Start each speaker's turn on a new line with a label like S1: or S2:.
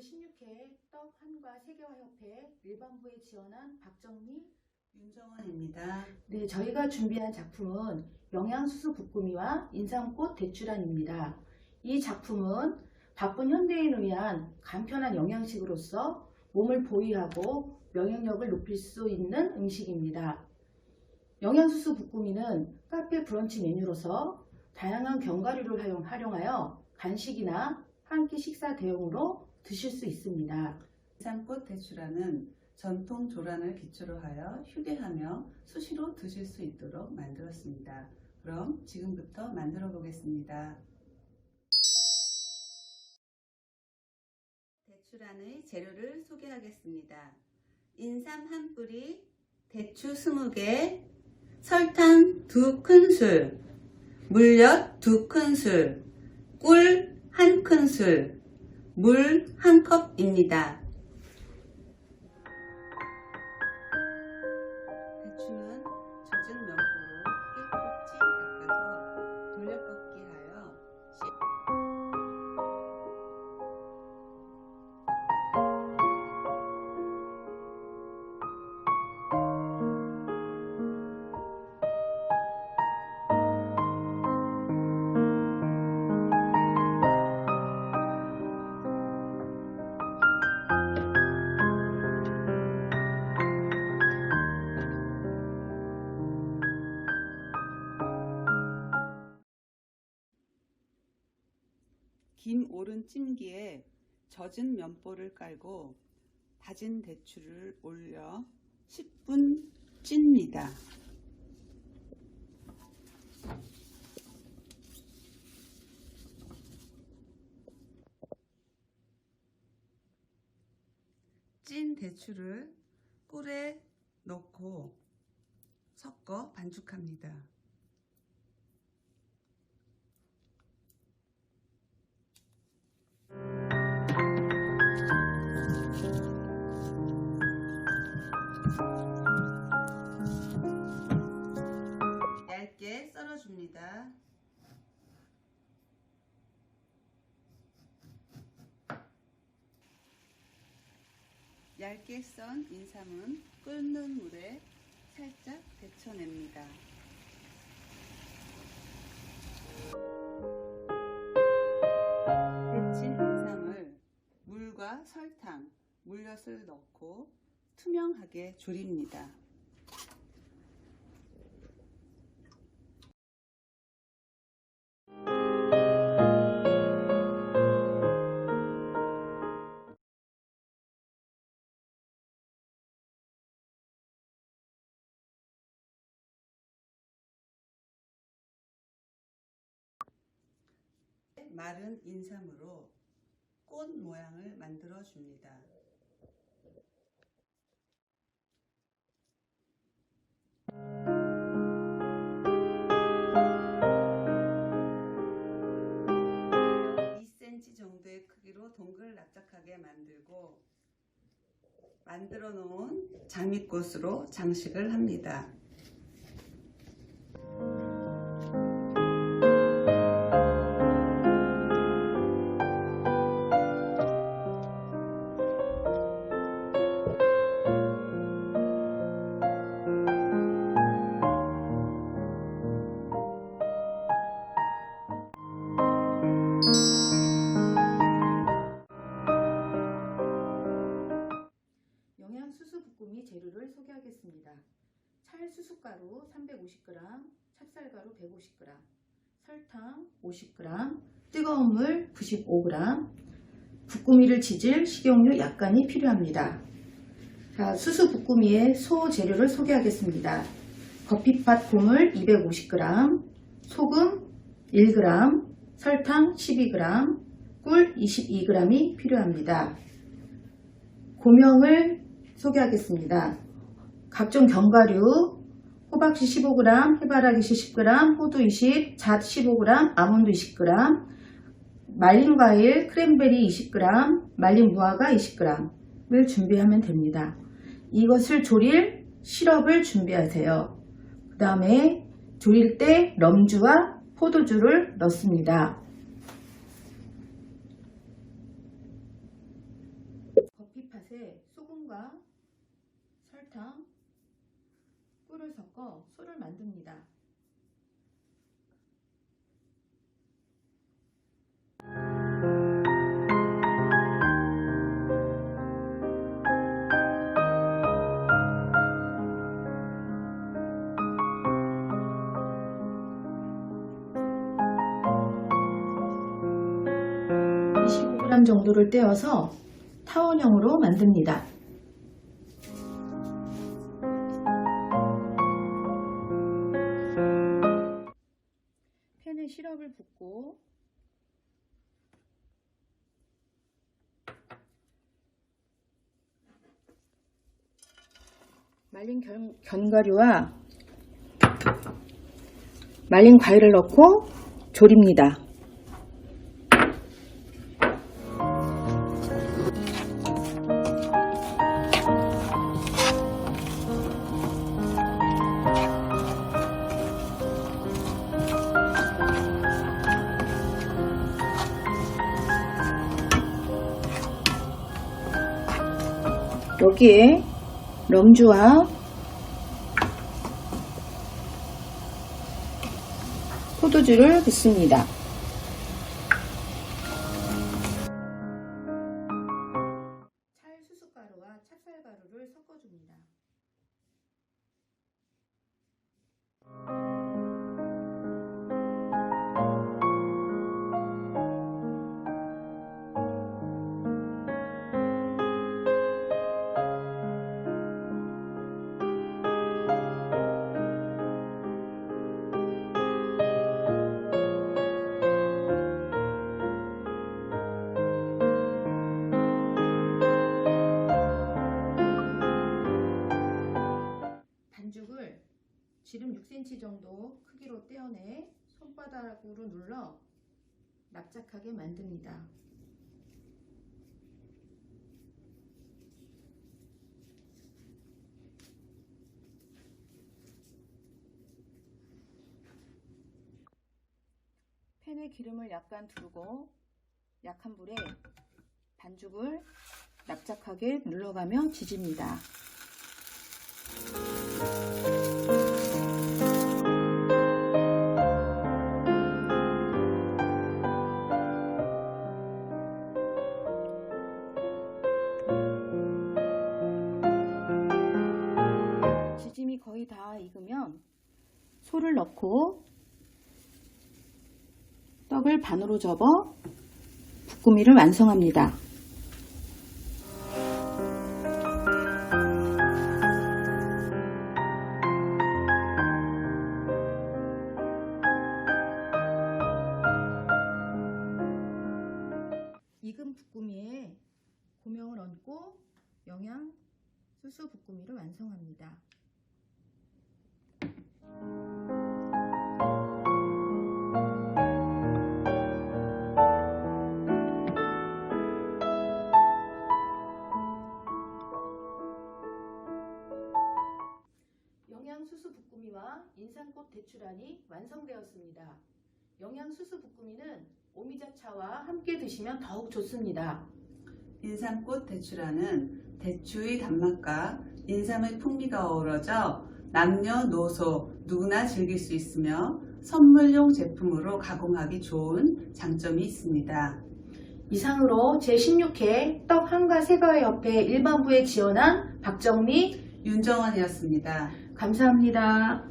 S1: 제16회 떡 한과 세계화협회 일반부에 지원한 박정미
S2: 윤정원입니다.
S1: 네, 저희가 준비한 작품은 영양수수 부꾸미와 인삼꽃 대추란입니다. 이 작품은 바쁜 현대인을 위한 간편한 영양식으로서 몸을 보위하고 면역력을 높일 수 있는 음식입니다. 영양수수 부꾸미는 카페 브런치 메뉴로서 다양한 견과류를 활용- 활용하여 간식이나 한 끼 식사 대용으로 드실 수 있습니다.
S2: 인삼꽃 대추라는 전통 조란을 기초로 하여 휴대하며 수시로 드실 수 있도록 만들었습니다. 그럼 지금부터 만들어 보겠습니다. 대추란의 재료를 소개하겠습니다. 인삼 한 뿌리, 대추 20개, 설탕 2큰술, 물엿 2큰술, 꿀 1큰술, 물 1컵입니다. 김 오른 찜기에 젖은 면보를 깔고 다진 대추를 올려 10분 찝니다. 찐 대추를 꿀에 넣고 섞어 반죽합니다. 얇게 썬 인삼은 끓는 물에 살짝 데쳐냅니다. 데친 인삼을 물과 설탕, 물엿을 넣고 투명하게 졸입니다. 마른 인삼으로 꽃 모양을 만들어 줍니다. 이 c m 정도의 크기로 동글 납작하게 만들고 만들어 놓은 장미꽃으로 장식을 합니다.
S1: 하겠습니다. 찰수수가루 350g, 찹쌀가루 150g, 설탕 50g, 뜨거운 물 95g, 부꾸미를 지질 식용유 약간이 필요합니다. 자, 수수 부꾸미의 소 재료를 소개하겠습니다. 커피팥 고물 250g, 소금 1g, 설탕 12g, 꿀 22g이 필요합니다. 고명을 소개하겠습니다. 각종 견과류, 호박씨 15g, 해바라기씨 10g, 호두 20, 잣 15g, 아몬드 20g, 말린 과일, 크랜베리 20g, 말린 무화과 20g을 준비하면 됩니다. 이것을 졸일 시럽을 준비하세요. 그 다음에 졸일 때 럼주와 포도주를 넣습니다. 섞어 소를 만듭니다. (25g) 정도를 떼어서 타원형으로 만듭니다. 말린 견, 견과류와 말린 과일을 넣고 졸입니다. 여기에 럼주와 포도주를 붓습니다. 손바닥으로 눌러 납작하게 만듭니다. 팬에 기름을 약간 두르고 약한 불에 반죽을 납작하게 눌러가며 지집니다. 소를 넣고 떡을 반으로 접어 붓구미를 완성합니다. 영양수수 붓구미는 오미자차와 함께 드시면 더욱 좋습니다.
S2: 인삼꽃 대추라는 대추의 단맛과 인삼의 풍미가 어우러져 남녀노소 누구나 즐길 수 있으며 선물용 제품으로 가공하기 좋은 장점이 있습니다.
S1: 이상으로 제16회 떡 한가 세가의 협회 일반부에 지원한 박정미
S2: 윤정원이었습니다.
S1: 감사합니다.